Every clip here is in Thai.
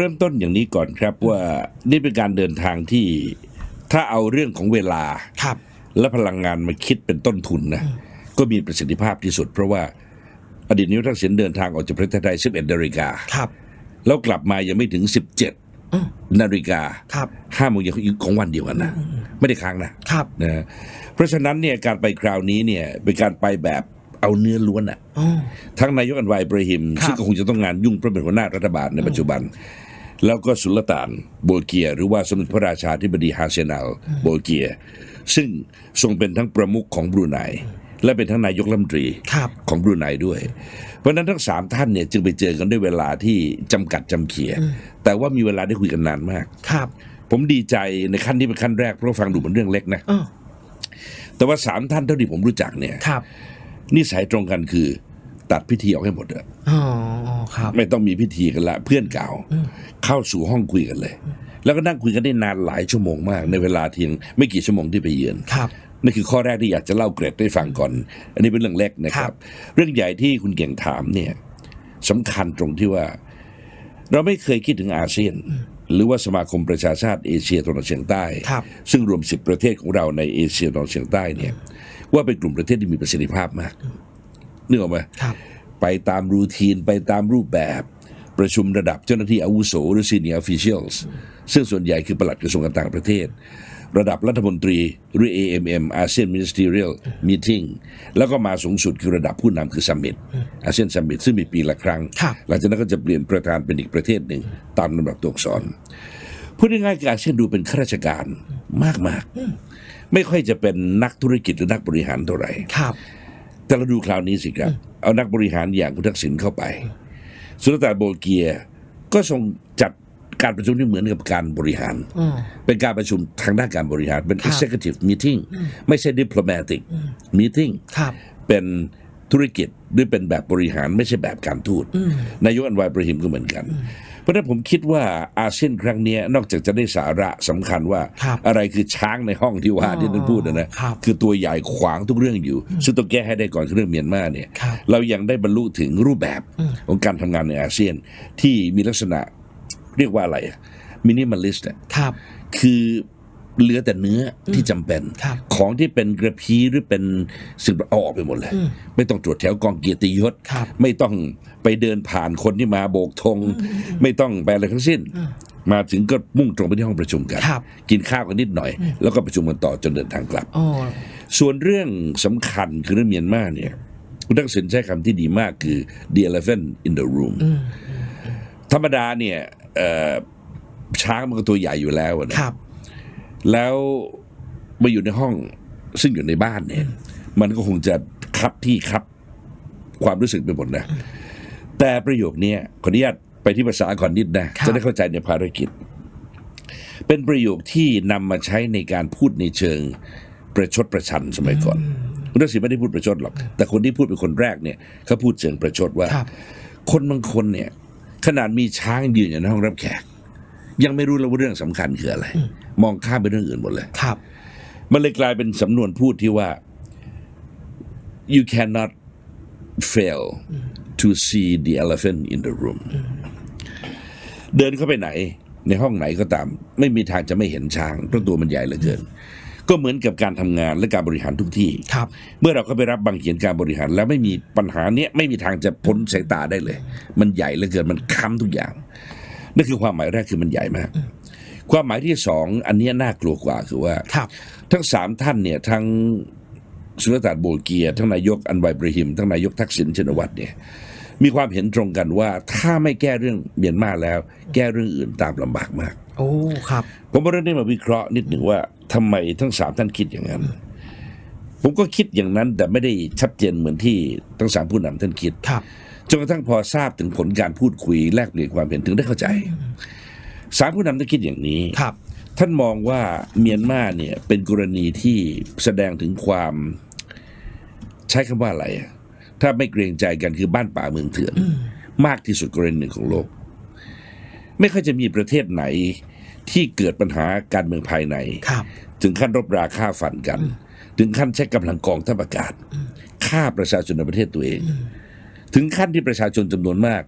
เริ่มต้นอย่างนี้ก่อนครับว่านี่เป็นการเดินทางที่ถ้าเอาเรื่องของเวลาครับ และพลังงานมาคิดเป็นต้นทุนนะก็มีประสิทธิภาพที่สุด เพราะว่าอดีตนายกทักษิณเดินทางออกจากประเทศไทย11นาฬิกาครับ แล้วกลับมายังไม่ถึง 17นาฬิกาครับห้าโมงเย็นของวันเดียวกันนะไม่ได้ค้างนะครับนะฮะเพราะฉะนั้นเนี่ยการไปคราวนี้เนี่ยเป็นการไปแบบเอาเนื้อล้วนอะอ๋อทั้งนายกอันวายอิบราฮิมครับซึ่งก็คงจะต้องงานยุ่งเพราะเป็นหัวหน้ารัฐบาลในปัจจุบัน แล้วก็สุลต่านโบลเกีย หรือว่าสมเด็จพระราชาธิบดีฮาเซนัลโบลเกีย ซึ่งทรงเป็นทั้งประมุขของบรูไนและเป็นทั้งนายกรัฐมนตรีครับของบรูไนด้วย เพราะฉะนั้นทั้งสามท่านเนี่ยจึงไปเจอกันด้วยเวลาที่จำกัดจำเขีย แต่ว่ามีเวลาได้คุยกันนานมากครับ ผมดีใจในขั้นนี้เป็นขั้นแรกเพราะฟังดูเหมือนเรื่องเล็กนะอ๋อแต่ว่าสามท่านเท่าที่ผมรู้จักเนี่ยครับนิสัยตรงกันคือ ตัดพิธีออกให้หมดเถอะอ๋อครับ ไม่ต้องมีพิธีกันละ เพื่อนเก่าเข้าสู่ห้องคุยกันเลย แล้วก็นั่งคุยกันได้นานหลายชั่วโมงมาก ในเวลาเพียงไม่กี่ชั่วโมงที่ไปเยือนครับนั่นคือข้อแรกที่อยากจะเล่าเกร็ดให้ฟังก่อน อันนี้เป็นเรื่องเล็กนะคครัรับบเรื่องใหญ่ที่คุณเก่งถามเนี่ยสำคัญตรงที่ว่า เราไม่เคยคิดถึงอาเซียน หรือว่าสมาคมประชาชาติเอเชียตะวันออกเฉียงใต้ครับซึ่งรวมสิบประเทศของเราในเอเชียตะวันออกเฉียงใต้เนี่ยว่าเป็นกลุ่มประเทศที่มีประสิทธิภาพมาก นึกออกไหมครับไปตามรูทีนไปตามรูปแบบประชุมระดับเจ้าหน้าที่อาวุโสหรือ senior officials ซึ่งส่วนใหญ่คือปลัดกระทรวงการต่างประเทศ ระดับรัฐมนตรีหรือ AMM ASEAN Ministerial Meeting แล้วก็มาสูงสุดคือระดับผู้นำคือ Summit อาเซียน Summit ซึ่งมีปีละครั้งครับหลังจากนั้นก็จะเปลี่ยนประธานเป็นอีกประเทศหนึ่ง ตามลำดับตัวอักษรพูดง่ายๆคืออาเซียนดูเป็นข้าราชการมากๆ ไม่ค่อยจะเป็นนักธุรกิจหรือนักบริหารเท่าไหร่ครับ แต่เราดูคราวนี้สิครับ เอานักบริหารอย่างคุณทักษิณเข้าไป สุลต่านโบลเกียก็ทรงจัดการประชุมที่เหมือนกับการบริหารอ๋อเป็นการประชุมทางด้านการบริหารเป็นครับ executive meeting ไม่ใช่ diplomatic meeting ครับเป็นธุรกิจหรือเป็นแบบบริหารไม่ใช่แบบการทูตนายกอันวายอิบราฮิมก็เหมือนกันเพ ราะฉะนั้นผมคิดว่าอาเซียนครั้งเนี้ยนอกจากจะได้สาระสำคัญว่าครับอะไรคือช้างในห้องที่ว่าที่ท่านพูดนะนะครับคือตัวใหญ่ขวางทุกเรื่องอยู่ซึ่งต้องแก้ให้ได้ก่อนคือเรื่องเมียนมาเนี่ยครับเรายังได้บรรลุถึงรูปแบบของการทำงานในอาเซียนที่มีลักษณะเรียกว่าอะไรมินิมอลิสต์ครับคือ เหลือแต่เนื้ออที่จำเป็นครับของที่เป็นกระพี้หรือเป็นสิ่งเอาออกไปหมดเลย ไม่ต้องตรวจแถวกองเกียรติยศครับไม่ต้องไปเดินผ่านคนที่มาโบกธงไม่ต้องไปอะไรทั้งสิ้น มาถึงก็มุ่งตรงไปที่ห้องประชุมกันครับกินข้าวกันนิดหน่อย แล้วก็ประชุมกันต่อจนเดินทางกลับอ๋อส่วนเรื่องสำคัญคือเรื่องเมียนมาเนี่ยคุณทักษิณใช้คำที่ดีมากคือ the elephant in the room ธรรมดาเนี่ยเอ่อช้างมันก็ตัวใหญ่อยู่แล้วอะนะครับ แล้วมาอยู่ในห้องซึ่งอยู่ในบ้านเนี่ย มันก็คงจะครับที่ครับความรู้สึกไปหมดนะ แต่ประโยคนี้ขออนุญาตไปที่ภาษาก่อนนิดนะครับจะได้เข้าใจในภารกิจ เป็นประโยคที่นำมาใช้ในการพูดในเชิงประชดประชันสมัยก่อนคุณทักษิณไม่ได้พูดประชดหรอก แต่คนที่พูดเป็นคนแรกเนี่ยเขาพูดเชิงประชดว่าครับคนบางคนเนี่ย ขนาดมีช้างยืนอยู่ในห้องรับแขก ยังไม่รู้เลยว่าเรื่องสำคัญคืออะไร มองข้ามไปเรื่องอื่นหมดเลยครับ มันเลยกลายเป็นสำนวนพูดที่ว่า you cannot fail to see the elephant in the room เดินเข้าไปไหน ในห้องไหนก็ตาม ไม่มีทางจะไม่เห็นช้างเพราะตัวมันใหญ่เหลือเกิน ก็เหมือนกับการทำงานและการบริหารทุกที่ครับ เมื่อเราเข้าไปรับบางเขียนการบริหาร แล้วไม่มีปัญหาเนี้ยไม่มีทางจะพ้นสายตาได้เลย มันใหญ่เหลือเกินมันค้ำทุกอย่าง นั่นคือความหมายแรกคือมันใหญ่มาก ความหมายที่สองอันเนี้ยน่ากลัวกว่าคือว่า ครับทั้งสามท่านเนี่ยทั้งสุลต่านโบลเกีย ทั้งนายกอันไวบรหิม ทั้งนายกทักษิณชินวัตรเนี่ยมีความเห็นตรงกันว่าถ้าไม่แก้เรื่องเมียนมาแล้ว แก้เรื่องอื่นตามลำบากมาก โอ้ครับ ผมว่าเรื่องนี้มาวิเคราะห์นิดหนึ่งว่าทำไมทั้งสามท่านคิดอย่างนั้น ผมก็คิดอย่างนั้นแต่ไม่ได้ชัดเจนเหมือนที่ทั้งสามผู้นำท่านคิดครับ จนกระทั่งพอทราบถึงผลการพูดคุยแลกเปลี่ยนความเห็นถึงได้เข้าใจ สามผู้นำท่านคิดอย่างนี้ครับ ท่านมองว่าเมียนมาเนี่ยเป็นกรณีที่แสดงถึงความใช้คำว่าอะไรอะถ้าไม่เกรงใจกันคือบ้านป่าเมืองเถื่อน มากที่สุดกรณีหนึ่งของโลก ไม่ค่อยจะมีประเทศไหนที่เกิดปัญหาการเมืองภายในครับถึงขั้นรบราฆ่าฟันกัน ถึงขั้นใช้กำลังกองทัพอากาศฆ่าประชาชนในประเทศตัวเอง ถึงขั้นที่ประชาชนจำนวนมาก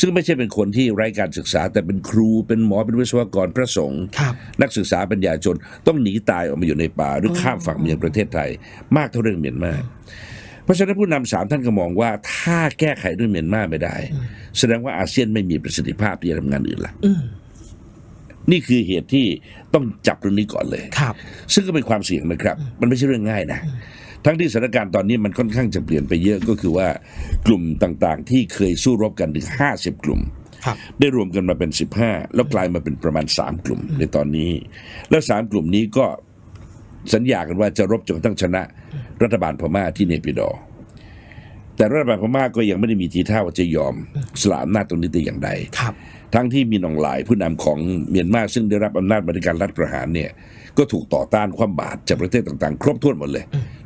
ซึ่งไม่ใช่เป็นคนที่ไร้การศึกษา แต่เป็นครูเป็นหมอเป็นวิศวกรพระสงฆ์ครับนักศึกษาปัญญาชนต้องหนีตายออกมาอยู่ในป่าหรือข้ามฝั่งมายังประเทศไทย มากเท่าเรื่องเมียนมาเพราะฉะนั้นผู้นำสามท่านก็มองว่าถ้าแก้ไขเรื่องเมียนมาไม่ได้ แสดงว่าอาเซียนไม่มีประสิทธิภาพที่จะทำงานอื่นละอืมนี่คือเหตุที่ต้องจับเรื่องนี้ก่อนเลยครับ ซึ่งก็เป็นความเสี่ยงนะครับ มันไม่ใช่เรื่องง่ายนะ ทั้งที่สถานการณ์ตอนนี้มันค่อนข้างจะเปลี่ยนไปเยอะก็คือว่ากลุ่มต่างๆ ที่เคยสู้รบกันถึง 50 กลุ่มครับได้รวมกันมาเป็น 15 แล้วกลายมาเป็นประมาณ 3 กลุ่มในตอนนี้ แล้ว 3 กลุ่มนี้ก็สัญญากันว่าจะรบจนกระทั่งชนะรัฐบาลพม่าที่เนปิดอร์แต่รัฐบาลพม่าก็ยังไม่ได้มีทีท่าว่าจะยอมสละอำนาจตรงนี้แต่อย่างใดครับทั้งที่มีนองหลายผู้นำของเมียนมาซึ่งได้รับอำนาจบริการรัฐประหารเนี่ยก็ถูกต่อต้านความบาตรจากประเทศต่างๆ ครบถ้วนหมดเลย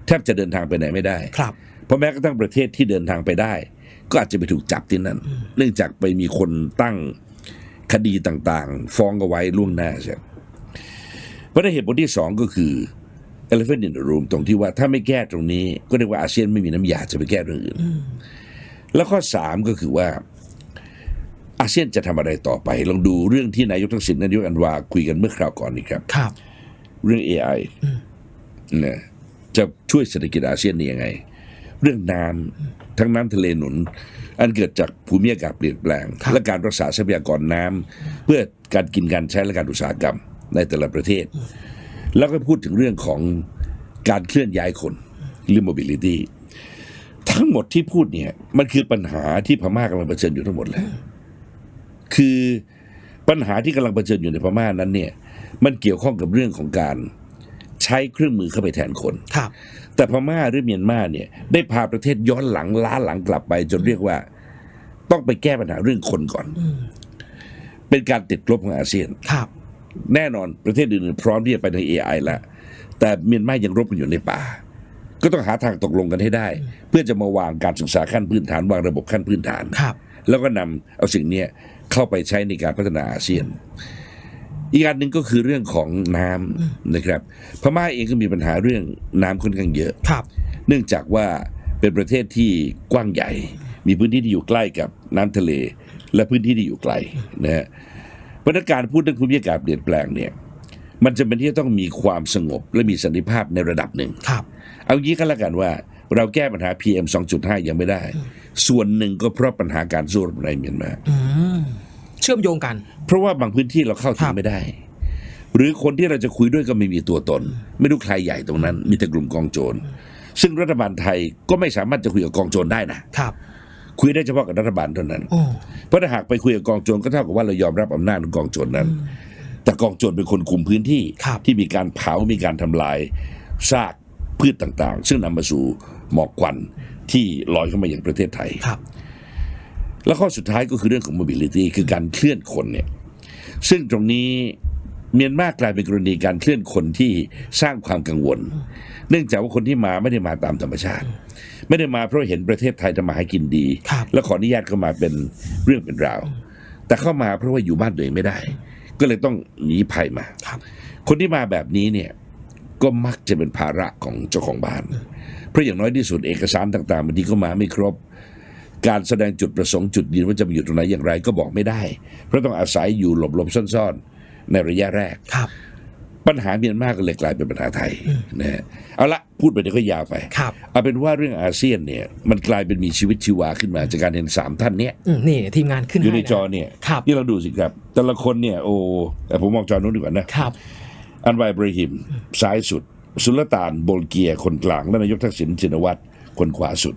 แทบจะเดินทางไปไหนไม่ได้ครับเพราะแม้กระทั่งประเทศที่เดินทางไปได้ ก็อาจจะไปถูกจับที่นั่น เนื่องจากไปมีคนตั้งคดีต่างๆ ฟ้องเอาไว้ล่วงหน้าใช่เพราะในเหตุผลที่สองก็คือ elephant in the room ตรงที่ว่าถ้าไม่แก้ตรงนี้ ก็เรียกว่าอาเซียนไม่มีน้ำยาจะไปแก้เรื่องอื่น แล้วข้อสามก็คือว่าอาเซียนจะทำอะไรต่อไป ลองดูเรื่องที่นายกทักษิณนายกอันวาคุยกันเมื่อคราวก่อนนี่ครับ ครับ เรื่อง AI เนี่ย จะช่วยเศรษฐกิจอาเซียนนี่ยังไง เรื่องน้ำทั้งน้ำทะเลหนุน อันเกิดจากภูมิอากาศเปลี่ยนแปลงครับและการรักษาทรัพยากรน้ำเพื่อการกินการใช้และการอุตสาหกรรมในแต่ละประเทศ แล้วก็พูดถึงเรื่องของการเคลื่อนย้ายคนหรือ mobility ทั้งหมดที่พูดเนี่ยมันคือปัญหาที่พม่ากำลังเผชิญอยู่ทั้งหมดเลยคือปัญหาที่กำลังเผชิญอยู่ในพม่านั้นเนี่ย มันเกี่ยวข้องกับเรื่องของการ ใช้เครื่องมือเข้าไปแทนคนครับแต่พม่าหรือเมียนมาเนี่ย ได้พาประเทศย้อนหลังล้าหลังกลับไป จนเรียกว่า ต้องไปแก้ปัญหาเรื่องคนก่อน เป็นการติดลบของอาเซียนครับ แน่นอนประเทศอื่นๆพร้อมที่จะไปใน AI แล้วแต่เมียนมายังรบกันอยู่ในป่า ก็ต้องหาทางตกลงกันให้ได้ เพื่อจะมาวางการศึกษาขั้นพื้นฐานวางระบบขั้นพื้นฐานครับ แล้วก็นำเอาสิ่งเนี้ยเข้าไปใช้ในการพัฒนาอาเซียน อีกอันหนึ่งก็คือเรื่องของน้ำนะครับ พม่าเองก็มีปัญหาเรื่องน้ำค่อนข้างเยอะครับ เนื่องจากว่าเป็นประเทศที่กว้างใหญ่ มีพื้นที่ที่อยู่ใกล้กับน้ำทะเล และพื้นที่ที่อยู่ไกลนะฮะเพราะฉะนั้นการพูดเรื่องภูมิอากาศเปลี่ยนแปลงเนี่ยมันจะเป็นที่จะต้องมีความสงบและมีสันติภาพในระดับหนึ่งครับ เอางี้ก็แล้วกันว่าเราแก้ปัญหา PM 2.5 ยังไม่ได้ ส่วนหนึ่งก็เพราะปัญหาการสู้รบในเมียนมาอืมเชื่อมโยงกัน เพราะว่าบางพื้นที่เราเข้าถึคงรับไม่ได้ หรือคนที่เราจะคุยด้วยก็ไม่มีตัวตน ไม่รู้ใครใหญ่ตรงนั้น มีแต่กลุ่มกองโจร ซึ่งรัฐบาลไทยก็ไม่สามารถจะคุยกับกองโจรได้นะครับ คุยได้เฉพาะกับรัฐบาลเท่านั้นโอ้เพราะถ้าหากไปคุยกับกองโจรก็เท่ากับว่าเรายอมรับอำนาจของกองโจรนั้น แต่กองโจรเป็นคนคุมพื้นที่ครับที่มีการเผา มีการทำลายซากพืชต่างๆ ซึ่งนำมาสู่หมอกควันที่ลอยเข้ามาอย่างประเทศไทยครับ แล้วข้อสุดท้ายก็คือเรื่องของ mobility คือการเคลื่อนคนเนี่ยซึ่งตรงนี้เมียนมากลายเป็นกรณีการเคลื่อนคนที่สร้างความกังวล เนื่องจากว่าคนที่มาไม่ได้มาตามธรรมชาติ ไม่ได้มาเพราะเห็นประเทศไทยทำมาหากินดีครับแล้วขออนุญาตเข้ามาเป็นเรื่องเป็นราว แต่เข้ามาเพราะว่าอยู่บ้านตัวเองไม่ได้ ก็เลยต้องหนีภัยมาครับคนที่มาแบบนี้เนี่ยก็มักจะเป็นภาระของเจ้าของบ้าน เพราะอย่างน้อยที่สุดเอกสารต่างๆบางทีก็มาไม่ครบ การแสดงจุดประสงค์จุดยืนว่าจะไปอยู่ตรงไหนอย่างไรก็บอกไม่ได้ เพราะต้องอาศัยอยู่หลบๆซ่อนๆ ในระยะแรกครับปัญหาเมียนมาก็เลยกลายเป็นปัญหาไทยนะฮะเอาละพูดไปเดี๋ยวก็ยาวไปครับเอาเป็นว่าเรื่องอาเซียนเนี่ยมันกลายเป็นมีชีวิตชีวาขึ้นมาจากการเห็นสามท่านเนี้ยอืมนี่ทีมงานขึ้นอยู่ในให้ะจอเนี่ยครับนี่เราดูสิครับ แต่ละคนเนี่ยโอ้แต่ผมมองจอนู้นดีกว่านะครับ อันวายบริหิมซ้ายสุด สุลต่านโบลเกียคนกลาง และนายกทักษิณชินวัตรคนขวาสุด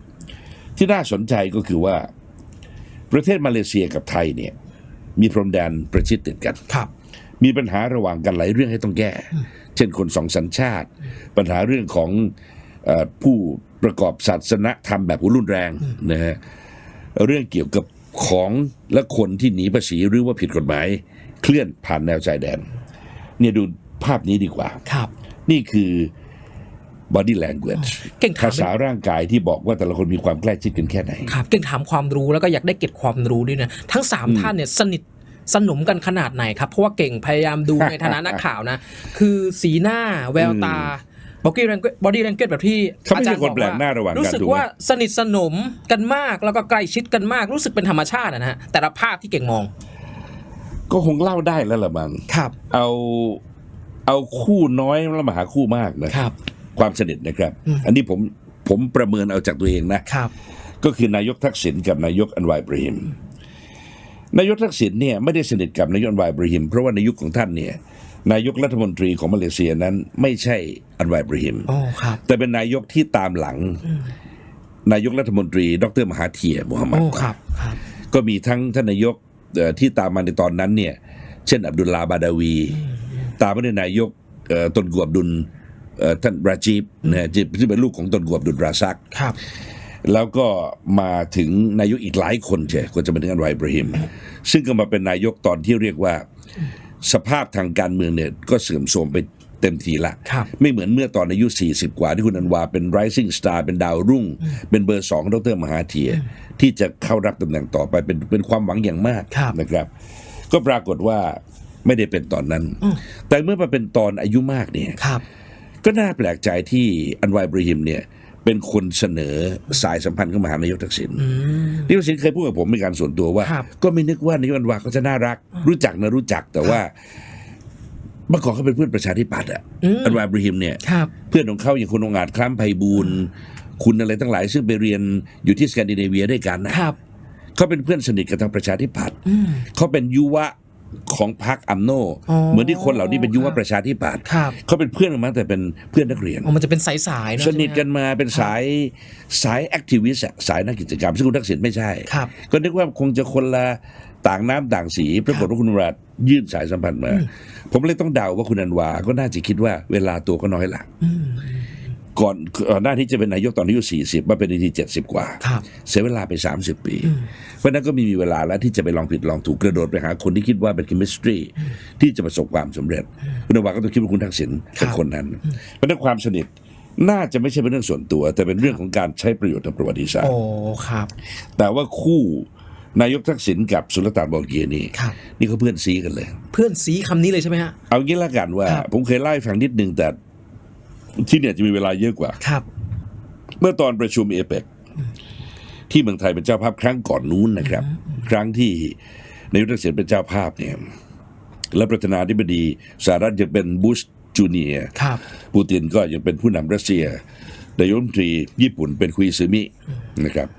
ที่น่าสนใจก็คือว่า ประเทศมาเลเซียกับไทยเนี่ย มีพรมแดนประชิดติดกันครับ มีปัญหาระหว่างกันหลายเรื่องให้ต้องแก้ เช่นคนสองสัญชาติ ปัญหาเรื่องของเออผู้ประกอบศาสนธรรมแบบรุนแรงนะฮะเรื่องเกี่ยวกับของและคนที่หนีภาษีหรือว่าผิดกฎหมาย เคลื่อนผ่านแนวชายแดน เนี่ยดูภาพนี้ดีกว่าครับ นี่คือ body language เก่งถาม ภาษาร่างกายที่บอกว่าแต่ละคนมีความใกล้ชิดกันแค่ไหน ครับเก่งถามความรู้แล้วก็อยากได้เก็บความรู้ด้วยนะทั้งสามท่านเนี่ยสนิทสนมกันขนาดไหนครับ เพราะว่าเก่งพยายามดู ในฐานะนักข่าวนะ คือสีหน้าแววตาบอดี้แรงบอดี้แรงเกแบบที่เขาไม่อาใช่จารย์คนบอกแปลกว่าหน้าระหว่างกันรู้สึกถูกไหม ว่าสนิทสนมกันมากแล้วก็ใกล้ชิดกันมากรู้สึกเป็นธรรมชาตินะฮะแต่ละภาพที่เก่งมองก็คงเล่าได้แล้วละมั้งครับเอาเอาคู่น้อยแล้วมาหาคู่มากนะครับ ความสนิทนะครับอืมอันนี้ผมผมประเมินเอาจากตัวเองนะครับ ก็คือนายกทักษิณกับนายกอันวายบรหิมนายกทักษิณเนี่ยไม่ได้สนิทกับนายกอันวายบรหิม เพราะว่าในยุคของท่านเนี่ยนายกรัฐมนตรีของมาเลเซียนั้น ไม่ใช่อันวายบรหิมโอ้ครับแต่เป็นนายกที่ตามหลัง นายกรัฐมนตรี ดรมหาเทียมูฮัมหมัดโอ้ครับครับก็มีทั้งท่านนายกเอ่อที่ตามมาในตอนนั้นเนี่ย เช่น อับดุลลาบาดาวี ตามมาด้วยนายกเอ่อตนกวบดุลเอ่อ ท่านราจีบนะฮะที่เป็นลูกของตนกวบดุลราซักครับแล้วก็มาถึงนายกอีกหลายคนเช่ก็จะมาถึงอันวายบรหิม ซึ่งก็มาเป็นนายกตอนที่เรียกว่า สภาพทางการเมืองเนี่ยก็เสื่อมโทรมไปเต็มทีละครับไม่เหมือนเมื่อตอนอายุ 40 กว่าที่คุณอันวาเป็น rising star เป็นดาวรุ่ง เป็นเบอร์สองของดรมหาเทีย ที่จะเข้ารับตำแหน่งต่อไปเป็นเป็นความหวังอย่างมากครับนะครับ ก็ปรากฏว่าไม่ได้เป็นตอนนั้น แต่เมื่อมาเป็นตอนอายุมากเนี่ยครับ ก็น่าแปลกใจที่อันวายบรหิมเนี่ยเป็นคนเสนอสายสัมพันธ์เข้ามาหานายกทักษิณนายกทักษิณเคยพูดกับผมเป็นการส่วนตัวว่าครับก็ไม่นึกว่านายกอันวาเขาจะน่ารัก รู้จักนะรู้จักแต่ว่าเมื่อก่อนเขาเป็นเพื่อนประชาธิปัตย์อะอันวายบรหิมเนี่ยครับเพื่อนของเขาอย่างคุณองอาจคล้ำไพบูลย์คุณอะไรทั้งหลาย ซึ่งไปเรียนอยู่ที่สแกนดิเนเวียด้วยกันนะครับเขาเป็นเพื่อนสนิทกับทางประชาธิปัตย์เขาเป็นยุวะ ของพรรคอัมโนอ๋อเหมือนที่คนเหล่านี้เป็นยุครัวะบประชาธิปัตย์ครับเขาเป็นเพื่อนกันมาตั้งแต่เป็นเพื่อนนักเรียนอ๋อมันจะเป็นสายๆเนอะสนิทกันใช่ไหมมาเป็นสายสายแอคทิวิสต์อะสายนักกิจกรรมซึ่งคุณทักษิณไม่ใช่ครับก็นึกว่าคงจะคนละต่างน้ำต่างสีปรากฏว่าคุณรัฐยื่นสายสัมพันธ์มา ผมเลยต้องเดาว่าคุณอันวา ก็น่าจะคิดว่าเวลาตัวก็น้อยหลัง ก่อนก่อนหน้าที่จะเป็นนายกตอนอายุ40มาเป็นนาที70กว่าครับเสียเวลาไป30ปี เพราะฉะนั้นก็มีมีเวลาแล้วที่จะไปลองผิดลองถูกกระโดดไปหาคนที่คิดว่าเป็น chemistry ที่จะประสบความสำเร็จคุณอันวาก็ต้องคิดว่าคุณทักษิณเป็นคนนั้น เพราะฉะนั้นความสนิทน่าจะไม่ใช่เป็นเรื่องส่วนตัว แต่เป็นเรื่องของการใช้ประโยชน์ทางประวัติศาสตโอ้ร์ครับ แต่ว่าคู่นายกทักษิณกับสุลต่านบอลเกียนี่ครับนี่เขาเพื่อนซีกันเลย เพื่อนสีคำนี้เลยใช่ไหมฮะเอางี้ละกันว่าครับผมเคยเล่าให้ฟังนิดนึงแต่ ที่เนี่ยจะมีเวลาเยอะกว่า ครับ เมื่อตอนประชุมเอเปกที่เมืองไทยเป็นเจ้าภาพครั้งก่อนนู้นนะครับ ครั้งที่นายกทักษิณเป็นเจ้าภาพเนี่ย และประธานาธิบดีสหรัฐยังเป็นบุชจูเนียร์ครับปูตินก็ยังเป็นผู้นำรัสเซียนายกรัฐมนตรีญี่ปุ่นเป็นคุยซึมินะครับ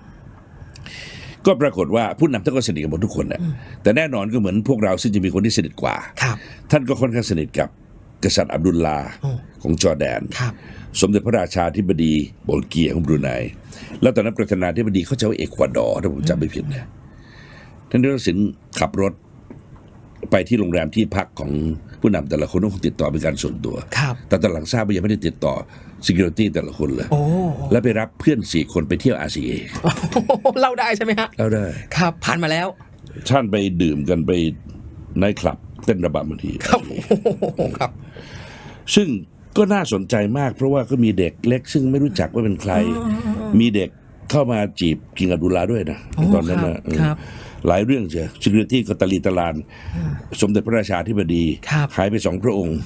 ก็ปรากฏว่าผู้นำท่านก็สนิทกันหมดทุกคนแหละแต่แน่นอนก็เหมือนพวกเราซึ่งจะมีคนที่สนิทกว่าครับท่านก็ค่อนข้างสนิทกับ กษัตริย์อับดุลลาโอ้ของจอร์แดนครับสมเด็จพระราชาธิบดีโบลเกียของบรูไน แล้วตอนนั้นประธานาธิบดีเขาจะว่าเอกวาดอร์ถ้าผมจำไม่ผิดนะท่านนายกทักษิณขับรถไปที่โรงแรมที่พักของผู้นำแต่ละคนต้องติดต่อเป็นการส่วนตัวครับแต่ตอนหลังทราบว่ายังไม่ได้ติดต่อ security แต่ละคนเลยโอ้แล้วไปรับเพื่อนสี่คนไปเที่ยว RCA เล่าได้ใช่ไหมฮะแล้วได้ ครับผ่านมาแล้ว ท่านไปดื่มกันไปในคลับ เต้นระบำบางทีครับโอ้ครับ ซึ่งก็น่าสนใจมาก เพราะว่าก็มีเด็กเล็ก ซึ่งไม่รู้จักว่าเป็นใคร มีเด็กเข้ามาจีบกิงอับดุลลาด้วยนะโอ้ตอนนั้นครันะบเออครับ หลายเรื่องเชียว security ก็ตะลีตะลาน สมเด็จพระราชาธิบดี ครับหายไปสองพระองค์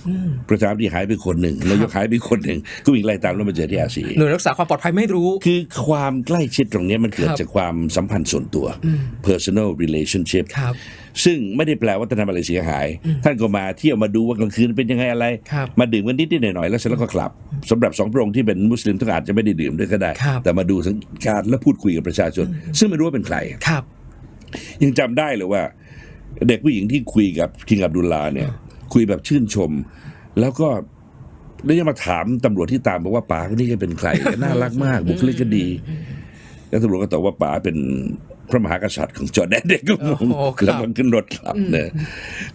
ประธานาธิบดีหายไปคนหนึ่งนายกหายไปคนหนึ่งก็วิ่งไล่ตามแล้วมาเจอที่อาซีหน่วยรักษาความปลอดภัยไม่รู้ คือความใกล้ชิดตรงเนี้ยมันเกิดครับจากความสัมพันธ์ส่วนตัว personal relationship ครับ ซึ่งไม่ได้แปลว่าท่านทำอะไรเสียหาย ท่านก็มาเที่ยวมาดูว่ากลางคืนเป็นยังไงอะไร ครับ มาดื่มกันนิดๆหน่อยๆแล้วเสร็จแล้วก็กลับสำหรับสองพระองค์ที่เป็นมุสลิมท่านอาจจะไม่ได้ดื่มด้วยก็ได้ ครับ แต่มาดูสังการและพูดคุยกับประชาชน ซึ่งไม่รู้ว่าเป็นใคร ครับ ยังจำได้เลยว่า เด็กผู้หญิงที่คุยกับคิงอับดุลลาเนี่ย คุยแบบชื่นชม แล้วก็แล้วยังมาถามตำรวจที่ตามบอกว่าป๋าคนนี้จะเป็นใครน่ารักมากบุคลิกก็ดี แล้วตำรวจก็ตอบว่าป๋าเป็นพระมหากษัตริย์ของจอร์แดนเด็กก็งงโอ้ครับแล้วมันขึ้นรถกลับเนี่ย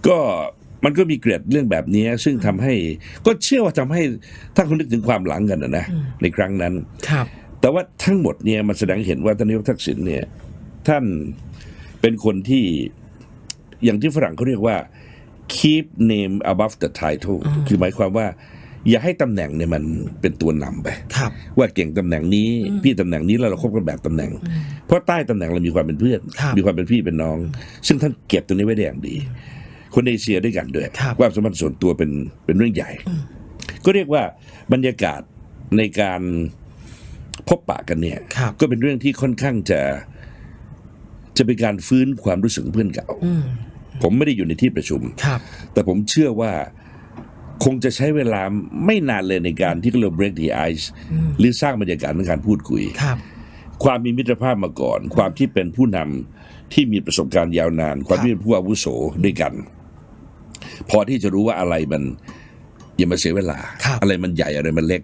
ก็มันก็มีเกร็ดเรื่องแบบนี้ ซึ่งทำให้ ก็เชื่อว่าทำให้ถ้าคุณนึกถึงความหลังกันนะนะ ในครั้งนั้นครับ แต่ว่าทั้งหมดเนี่ยมันแสดงให้เห็นว่าท่านนายกทักษิณเนี่ย ท่าน เป็นคนที่อย่างที่ฝรั่งเขาเรียกว่า keep name above the title คือหมายความว่า อย่าให้ตำแหน่งเนี่ยมันเป็นตัวนำไปครับว่าเก่งตำแหน่งนี้ พี่ตำแหน่งนี้แล้วเราคบกันแบบตำแหน่ง เพราะใต้ตำแหน่งเรามีความเป็นเพื่อนครับมีความเป็นพี่เป็นน้อง ซึ่งท่านเก็บตรงนี้ไว้ได้อย่างดี คนเอเชียด้วยกันด้วยครับความสัมพันธ์ส่วนตัวเป็นเป็นเรื่องใหญ่ ก็เรียกว่าบรรยากาศในการพบปะกันเนี่ยครับก็เป็นเรื่องที่ค่อนข้างจะ จะเป็นการฟื้นความรู้สึกของเพื่อนเก่าอืมผมไม่ได้อยู่ในที่ประชุม ครับ แต่ผมเชื่อว่าคงจะใช้เวลาไม่นานเลยในการที่เรา break the ice หรือสร้างบรรยากาศในการพูดคุย ครับ ความมีมิตรภาพมาก่อน ความที่เป็นผู้นำที่มีประสบการณ์ยาวนาน ความที่เป็นผู้อาวุโสด้วยกัน พอที่จะรู้ว่าอะไรมัน อย่ามาเสียเวลา ครับอะไรมันใหญ่อะไรมันเล็ก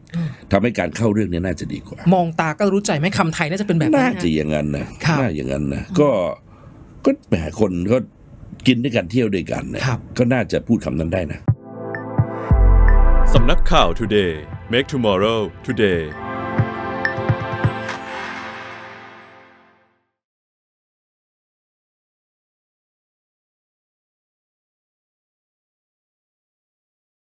ทำให้การเข้าเรื่องนี้น่าจะดีกว่า มองตาก็รู้ใจไหมคำไทยน่าจะเป็นแบบนั้น่านนะจะอย่างนั้นนะครับ น่าอย่างนั้นนะก็ก็แหมคนก็กินด้วยกันเที่ยวด้วยกันนะครับ ก็น่าจะพูดคำนั้นได้นะ สำนักข่าว Today Make Tomorrow Today